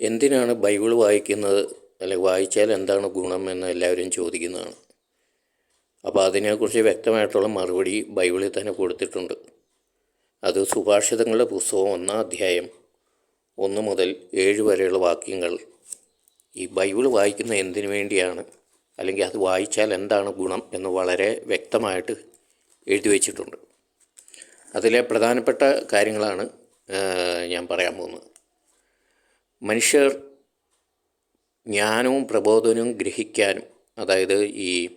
എന്തിനാണ് ബൈബിൾ വായിക്കുന്നത്? അല്ലെങ്കിൽ വായിച്ചാൽ എന്താണ് ഗുണം എന്ന് എല്ലാവരും ചോദിക്കുന്നതാണ്. അപ്പോൾ അതിനെക്കുറിച്ച് വ്യക്തമായിട്ടുള്ള മറുപടി ബൈബിളിൽ തന്നെ കൊടുത്തിട്ടുണ്ട്. അത് സുഭാഷിതങ്ങളുടെ പുസ്തകം ഒന്നാം അധ്യായം ഒന്ന് മുതൽ ഏഴ് വരെയുള്ള വാക്യങ്ങൾ. ഈ ബൈബിൾ വായിക്കുന്ന എന്തിനു വേണ്ടിയാണ്? അല്ലെങ്കിൽ അത് വായിച്ചാൽ എന്താണ് ഗുണം എന്ന് വളരെ വ്യക്തമായിട്ട് എഴുതി വച്ചിട്ടുണ്ട്. അതിലെ പ്രധാനപ്പെട്ട കാര്യങ്ങളാണ് ഞാൻ പറയാൻ പോകുന്നത്. മനുഷ്യർ ജ്ഞാനവും പ്രബോധനവും ഗ്രഹിക്കാനും അതായത് ഈ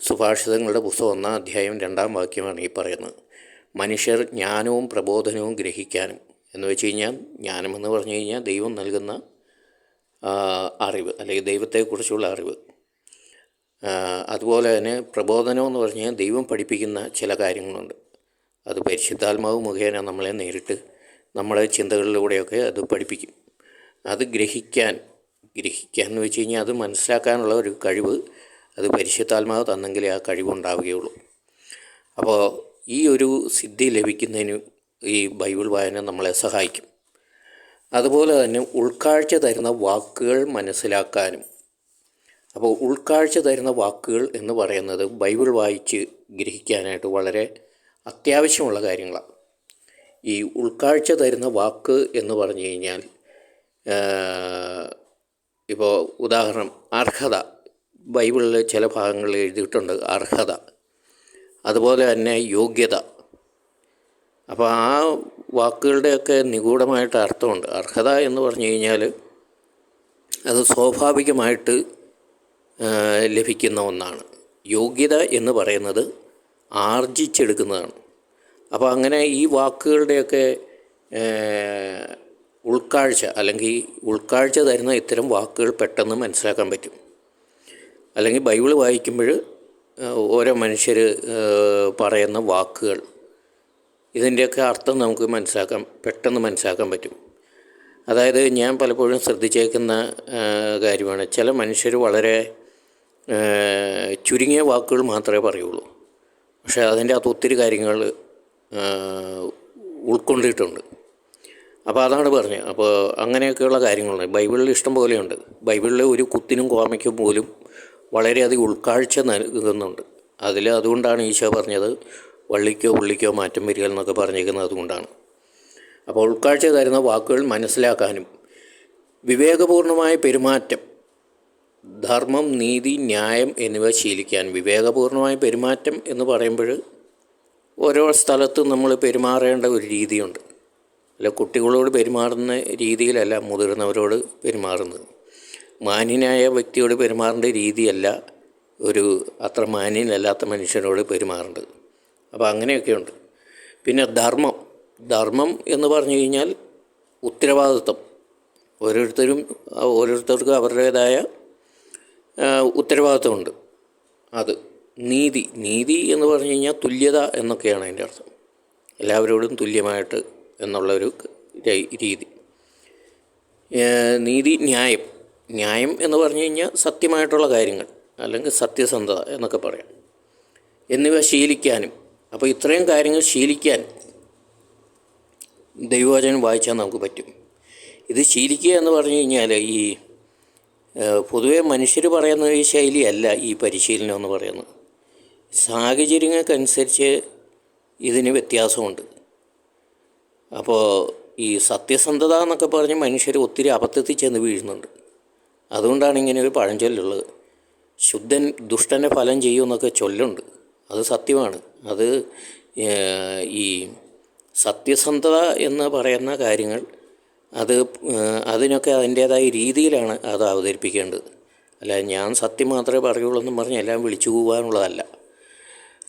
സുഭാഷിതങ്ങളുടെ പുസ്തകം ഒന്നാം അധ്യായം രണ്ടാം വാക്യമാണ് ഈ പറയുന്നത്. മനുഷ്യർ ജ്ഞാനവും പ്രബോധനവും ഗ്രഹിക്കാനും എന്ന് വെച്ച് കഴിഞ്ഞാൽ ജ്ഞാനമെന്ന് പറഞ്ഞു കഴിഞ്ഞാൽ ദൈവം നൽകുന്ന അറിവ് അല്ലെങ്കിൽ ദൈവത്തെക്കുറിച്ചുള്ള അറിവ്. അതുപോലെ തന്നെ പ്രബോധനം എന്ന് പറഞ്ഞാൽ ദൈവം പഠിപ്പിക്കുന്ന ചില കാര്യങ്ങളുണ്ട്. അത് പരിശുദ്ധാത്മാവ് മുഖേന നമ്മളെ നേരിട്ട് നമ്മളെ ചിന്തകളിലൂടെയൊക്കെ അത് പഠിപ്പിക്കും. അത് ഗ്രഹിക്കാൻ ഗ്രഹിക്കാൻ എന്ന് വെച്ച് കഴിഞ്ഞാൽ അത് മനസ്സിലാക്കാനുള്ള ഒരു കഴിവ് അത് പരിശുദ്ധാത്മാവ് തന്നെങ്കിലേ ആ കഴിവുണ്ടാവുകയുള്ളൂ. അപ്പോൾ ഈ ഒരു സിദ്ധി ലഭിക്കുന്നതിന് ഈ ബൈബിൾ വായന നമ്മളെ സഹായിക്കും. അതുപോലെ തന്നെ ഉൾക്കാഴ്ച തരുന്ന വാക്കുകൾ മനസ്സിലാക്കാനും. അപ്പോൾ ഉൾക്കാഴ്ച തരുന്ന വാക്കുകൾ എന്ന് പറയുന്നത് ബൈബിൾ വായിച്ച് ഗ്രഹിക്കാനായിട്ട് വളരെ അത്യാവശ്യമുള്ള കാര്യങ്ങളാണ്. ഈ ഉൾക്കാഴ്ച തരുന്ന വാക്ക് എന്ന് പറഞ്ഞു കഴിഞ്ഞാൽ ഇപ്പോൾ ഉദാഹരണം അർഹത. ബൈബിളിൽ ചില ഭാഗങ്ങളിൽ എഴുതിയിട്ടുണ്ട് അർഹത. അതുപോലെ തന്നെ യോഗ്യത. അപ്പോൾ ആ വാക്കുകളുടെയൊക്കെ നിഗൂഢമായിട്ട് അർത്ഥമുണ്ട്. അർഹത എന്ന് പറഞ്ഞു കഴിഞ്ഞാൽ അത് സ്വാഭാവികമായിട്ട് ലഭിക്കുന്ന ഒന്നാണ്. യോഗ്യത എന്ന് പറയുന്നത് ആർജിച്ചെടുക്കുന്നതാണ്. അപ്പോൾ അങ്ങനെ ഈ വാക്കുകളുടെയൊക്കെ ഉൾക്കാഴ്ച അല്ലെങ്കിൽ ഉൾക്കാഴ്ച തരുന്ന ഇത്തരം വാക്കുകൾ പെട്ടെന്ന് മനസ്സിലാക്കാൻ പറ്റും. അല്ലെങ്കിൽ ബൈബിൾ വായിക്കുമ്പോൾ ഓരോ മനുഷ്യർ പറയുന്ന വാക്കുകൾ ഇതിന്റെയൊക്കെ അർത്ഥം നമുക്ക് മനസ്സിലാക്കാൻ പെട്ടെന്ന് മനസ്സിലാക്കാൻ പറ്റും. അതായത് ഞാൻ പലപ്പോഴും ശ്രദ്ധിച്ചേക്കുന്ന കാര്യമാണ് ചില മനുഷ്യർ വളരെ ചുരുങ്ങിയ വാക്കുകൾ മാത്രമേ പറയുള്ളൂ. പക്ഷേ അതിന്റെ അകത്ത് ഒത്തിരി കാര്യങ്ങൾ ഉൾക്കൊണ്ടിട്ടുണ്ട്. അപ്പോൾ അതാണ് പറഞ്ഞത് അപ്പോൾ അങ്ങനെയൊക്കെയുള്ള കാര്യങ്ങളുണ്ട്. ബൈബിളിൽ ഇഷ്ടം പോലെയുണ്ട്. ബൈബിളിൽ ഒരു കുത്തിനും കോമയ്ക്കും പോലും വളരെയധികം ഉൾക്കാഴ്ച നൽകുന്നുണ്ട്. അതിൽ അതുകൊണ്ടാണ് ഈശോ പറഞ്ഞത് വള്ളിക്കോ ഉള്ളിക്കോ മാറ്റം വരിക എന്നൊക്കെ പറഞ്ഞിരിക്കുന്നത് അതുകൊണ്ടാണ്. അപ്പോൾ ഉൾക്കാഴ്ച തരുന്ന വാക്കുകൾ മനസ്സിലാക്കാനും വിവേകപൂർണമായ പെരുമാറ്റം ധർമ്മം നീതി ന്യായം എന്നിവ ശീലിക്കാൻ വിവേകപൂർണമായ പെരുമാറ്റം എന്ന് പറയുമ്പോൾ ഓരോ സ്ഥലത്തും നമ്മൾ പെരുമാറേണ്ട ഒരു രീതിയുണ്ട്. അല്ല കുട്ടികളോട് പെരുമാറുന്ന രീതിയിലല്ല മുതിർന്നവരോട് പെരുമാറുന്നത്. മാന്യനായ വ്യക്തിയോട് പെരുമാറേണ്ട രീതിയല്ല ഒരു അത്ര മാന്യനല്ലാത്ത മനുഷ്യനോട് പെരുമാറേണ്ടത്. അപ്പോൾ അങ്ങനെയൊക്കെയുണ്ട്. പിന്നെ ധർമ്മം. ധർമ്മം എന്ന് പറഞ്ഞു കഴിഞ്ഞാൽ ഉത്തരവാദിത്വം. ഓരോരുത്തരും ഓരോരുത്തർക്കും അവരുടേതായ ഉത്തരവാദിത്വമുണ്ട്. അത് നീതി. നീതി എന്ന് പറഞ്ഞു കഴിഞ്ഞാൽ തുല്യത എന്നൊക്കെയാണ് അതിന്റെ അർത്ഥം. എല്ലാവരോടും തുല്യമായിട്ട് എന്നുള്ളൊരു രീതി. നീതി ന്യായം. ന്യായം എന്ന് പറഞ്ഞു കഴിഞ്ഞാൽ സത്യമായിട്ടുള്ള കാര്യങ്ങൾ അല്ലെങ്കിൽ സത്യസന്ധത എന്നൊക്കെ പറയാം. എന്നിവ ശീലിക്കാനും അപ്പോൾ ഇത്രയും കാര്യങ്ങൾ ശീലിക്കാൻ ദൈവവചനം വായിച്ചാൽ നമുക്ക് പറ്റും. ഇത് ശീലിക്കുക എന്ന് പറഞ്ഞു കഴിഞ്ഞാൽ ഈ പൊതുവേ മനുഷ്യർ പറയുന്ന ഈ ശൈലിയല്ല ഈ പരിശീലനം എന്ന് പറയുന്നത്. സാഹചര്യങ്ങൾക്കനുസരിച്ച് ഇതിന് വ്യത്യാസമുണ്ട്. അപ്പോൾ ഈ സത്യസന്ധത എന്നൊക്കെ പറഞ്ഞ് മനുഷ്യർ ഒത്തിരി അബദ്ധത്തിൽ ചെന്ന് വീഴുന്നുണ്ട്. അതുകൊണ്ടാണ് ഇങ്ങനെ ഒരു പഴഞ്ചൊല്ലുള്ളത്. ശുദ്ധൻ ദുഷ്ടന്റെ ഫലം ചെയ്യുമെന്നൊക്കെ ചൊല്ലുണ്ട്. അത് സത്യമാണ്. അത് ഈ സത്യസന്ധത എന്ന് പറയുന്ന കാര്യങ്ങൾ അത് അതിനൊക്കെ അതിന്റേതായ രീതിയിലാണ് അത് അവതരിപ്പിക്കേണ്ടത്. അല്ല ഞാൻ സത്യം മാത്രമേ പറയുള്ളൂ എന്നും പറഞ്ഞ് എല്ലാം വിളിച്ചു പോകാനുള്ളതല്ല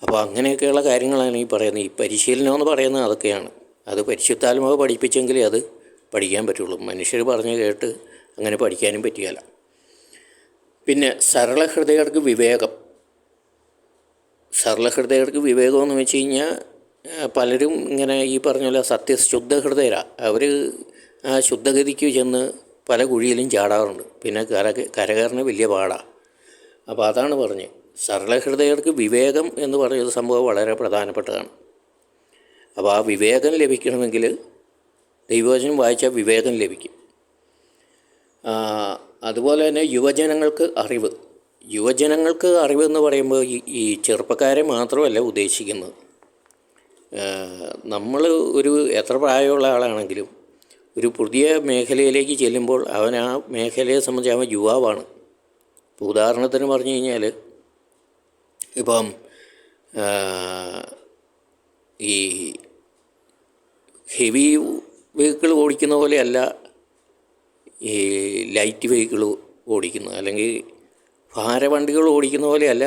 അപ്പോൾ അങ്ങനെയൊക്കെയുള്ള കാര്യങ്ങളാണ് ഈ പറയുന്നത്. ഈ പരിശീലനം എന്ന് പറയുന്നത് അതൊക്കെയാണ്. അത് പരിശുദ്ധാത്മാവ് പഠിപ്പിച്ചെങ്കിലേ അത് പഠിക്കാൻ പറ്റുള്ളൂ. മനുഷ്യർ പറഞ്ഞ് കേട്ട് അങ്ങനെ പഠിക്കാനും പറ്റുകയില്ല. പിന്നെ സരളഹൃദയർക്ക് വിവേകം. സരളഹൃദയർക്ക് വിവേകം എന്ന് വെച്ച് കഴിഞ്ഞാൽ പലരും ഇങ്ങനെ ഈ പറഞ്ഞ പോലെ സത്യശുദ്ധ ഹൃദയരാണ് അവർ ആ ശുദ്ധഗതിക്ക് ചെന്ന് പല കുഴിയിലും ചാടാറുണ്ട്. പിന്നെ കര കരകയറിന് വലിയ പാടാണ് അപ്പോൾ അതാണ് പറഞ്ഞത് സരളഹൃദയർക്ക് വിവേകം എന്ന് പറയുന്ന സംഭവം വളരെ പ്രധാനപ്പെട്ടതാണ്. അപ്പോൾ ആ വിവേകം ലഭിക്കണമെങ്കിൽ ദൈവവചനം വായിച്ചാൽ വിവേകം ലഭിക്കും. അതുപോലെ തന്നെ യുവജനങ്ങൾക്ക് അറിവ്. യുവജനങ്ങൾക്ക് അറിവ് എന്ന് പറയുമ്പോൾ ഈ ചെറുപ്പക്കാരെ മാത്രമല്ല ഉദ്ദേശിക്കുന്നത്. നമ്മൾ ഒരു എത്ര പ്രായമുള്ള ആളാണെങ്കിലും ഒരു പുതിയ മേഖലയിലേക്ക് ചെല്ലുമ്പോൾ അവൻ ആ മേഖലയെ സംബന്ധിച്ച് അവൻ യുവാവാണ്. ഇപ്പോൾ ഉദാഹരണത്തിന് പറഞ്ഞു കഴിഞ്ഞാൽ ഇപ്പം ഈ ഹെവി വെഹിക്കിൾ ഓടിക്കുന്ന പോലെയല്ല ഈ ലൈറ്റ് വെഹിക്കിൾ ഓടിക്കുന്നത്. അല്ലെങ്കിൽ ഭാരവണ്ടികൾ ഓടിക്കുന്ന പോലെയല്ല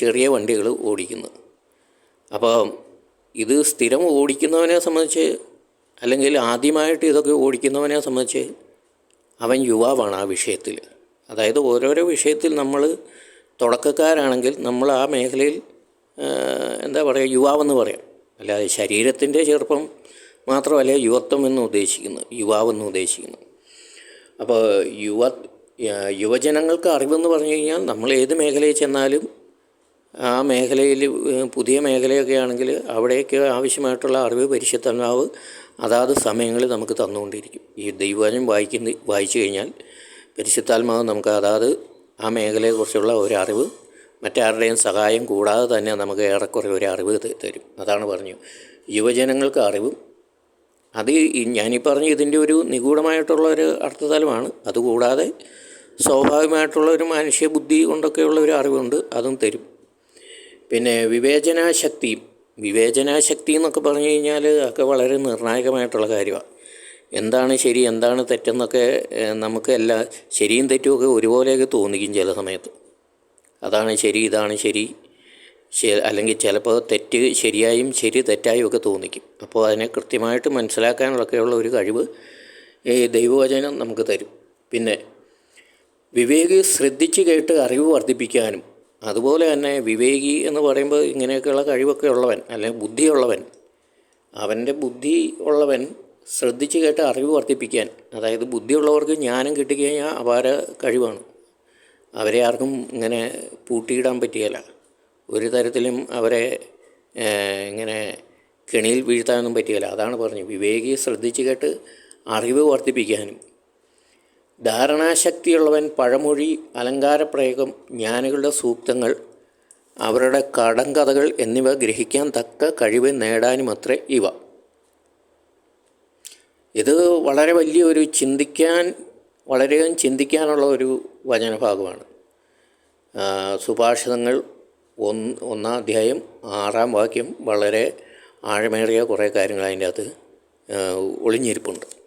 ചെറിയ വണ്ടികൾ ഓടിക്കുന്നത്. അപ്പോൾ ഇത് സ്ഥിരം ഓടിക്കുന്നവനെ സംബന്ധിച്ച് അല്ലെങ്കിൽ ആദ്യമായിട്ട് ഇതൊക്കെ ഓടിക്കുന്നവനെ സംബന്ധിച്ച് അവൻ യുവാവാണ് ആ വിഷയത്തിൽ. അതായത് ഓരോരോ വിഷയത്തിൽ നമ്മൾ തുടക്കക്കാരാണെങ്കിൽ നമ്മൾ ആ മേഖലയിൽ എന്താ പറയുക യുവാവെന്ന് പറയാം. അല്ലാതെ ശരീരത്തിന്റെ ചെറുപ്പം മാത്രമല്ല യുവത്വം എന്ന് ഉദ്ദേശിക്കുന്നു യുവാവെന്ന് ഉദ്ദേശിക്കുന്നു. അപ്പോൾ യുവ യുവജനങ്ങൾക്ക് അറിവെന്ന് പറഞ്ഞു കഴിഞ്ഞാൽ നമ്മൾ ഏത് മേഖലയിൽ ചെന്നാലും ആ മേഖലയിൽ പുതിയ മേഖലയൊക്കെ ആണെങ്കിൽ അവിടേക്ക് ആവശ്യമായിട്ടുള്ള അറിവ് പരിശുദ്ധനാവ് അതാത് സമയങ്ങളിൽ നമുക്ക് തന്നുകൊണ്ടിരിക്കും. ഈ ദൈവവചനം വായിക്കുന്ന വായിച്ചു കഴിഞ്ഞാൽ പരിശുദ്ധാത്മാവ് നമുക്ക് അതാത് ആ മേഖലയെക്കുറിച്ചുള്ള ഒരു അറിവ് മറ്റാരുടെയും സഹായം കൂടാതെ തന്നെ നമുക്ക് ഏറെക്കുറെ ഒരു അറിവ് തരും. അതാണ് പറഞ്ഞു. യുവജനങ്ങൾക്ക് അറിവും അത് ഞാനീ പറഞ്ഞ ഇതിന്റെ ഒരു നിഗൂഢമായിട്ടുള്ള ഒരു അർത്ഥതലമാണ്. അതുകൂടാതെ സ്വാഭാവികമായിട്ടുള്ള ഒരു മനുഷ്യ ബുദ്ധി കൊണ്ടൊക്കെയുള്ള ഒരു അറിവുണ്ട് അതും തരും. പിന്നെ വിവേചനാശക്തിയും വിവേചനാശക്തി എന്നൊക്കെ പറഞ്ഞു കഴിഞ്ഞാൽ ഒക്കെ വളരെ നിർണായകമായിട്ടുള്ള കാര്യമാണ്. എന്താണ് ശരി എന്താണ് തെറ്റെന്നൊക്കെ നമുക്ക് എല്ലാ ശരിയും തെറ്റുമൊക്കെ ഒരുപോലെയൊക്കെ തോന്നിക്കും ചില സമയത്ത്. അതാണ് ശരി ഇതാണ് ശരി. അല്ലെങ്കിൽ ചിലപ്പോൾ തെറ്റ് ശരിയായും ശരി തെറ്റായും ഒക്കെ തോന്നിക്കും. അപ്പോൾ അതിനെ കൃത്യമായിട്ട് മനസ്സിലാക്കാനുള്ളൊക്കെയുള്ള ഒരു കഴിവ് ഈ ദൈവവചനം നമുക്ക് തരും. പിന്നെ വിവേകി ശ്രദ്ധിച്ച് കേട്ട് അറിവ് വർദ്ധിപ്പിക്കാനും അതുപോലെ തന്നെ വിവേകി എന്ന് പറയുമ്പോൾ ഇങ്ങനെയൊക്കെയുള്ള കഴിവൊക്കെ ഉള്ളവൻ അല്ലെങ്കിൽ ബുദ്ധിയുള്ളവൻ അവന്റെ ബുദ്ധി ഉള്ളവൻ ശ്രദ്ധിച്ച് കേട്ട് അറിവ് വർദ്ധിപ്പിക്കാൻ അതായത് ബുദ്ധിയുള്ളവർക്ക് ജ്ഞാനം കിട്ടിക്കഴിഞ്ഞാൽ അപാര കഴിവാണ്. അവരെ ആർക്കും ഇങ്ങനെ പൂട്ടിയിടാൻ പറ്റിയല്ല. ഒരു തരത്തിലും അവരെ ഇങ്ങനെ കെണിയിൽ വീഴ്ത്താനൊന്നും പറ്റിയല്ല. അതാണ് പറഞ്ഞു വിവേകിയെ ശ്രദ്ധിച്ച് കേട്ട് അറിവ് വർദ്ധിപ്പിക്കാനും. ധാരണാശക്തിയുള്ളവൻ പഴമൊഴി അലങ്കാരപ്രയോഗം ജ്ഞാനികളുടെ സൂക്തങ്ങൾ അവരുടെ കടങ്കഥകൾ എന്നിവ ഗ്രഹിക്കാൻ തക്ക കഴിവ് നേടാനുമത്രേ ഇവ. ഇത് വളരെ വലിയൊരു ചിന്തിക്കാൻ വളരെയധികം ചിന്തിക്കാനുള്ള ഒരു വചനഭാഗമാണ്. സുഭാഷിതങ്ങൾ ഒന്ന് ഒന്നാം അധ്യായം ആറാം വാക്യം വളരെ ആഴമേറിയ കുറേ കാര്യങ്ങൾ അതിന്റെ അകത്ത് ഒളിഞ്ഞിരിപ്പുണ്ട്.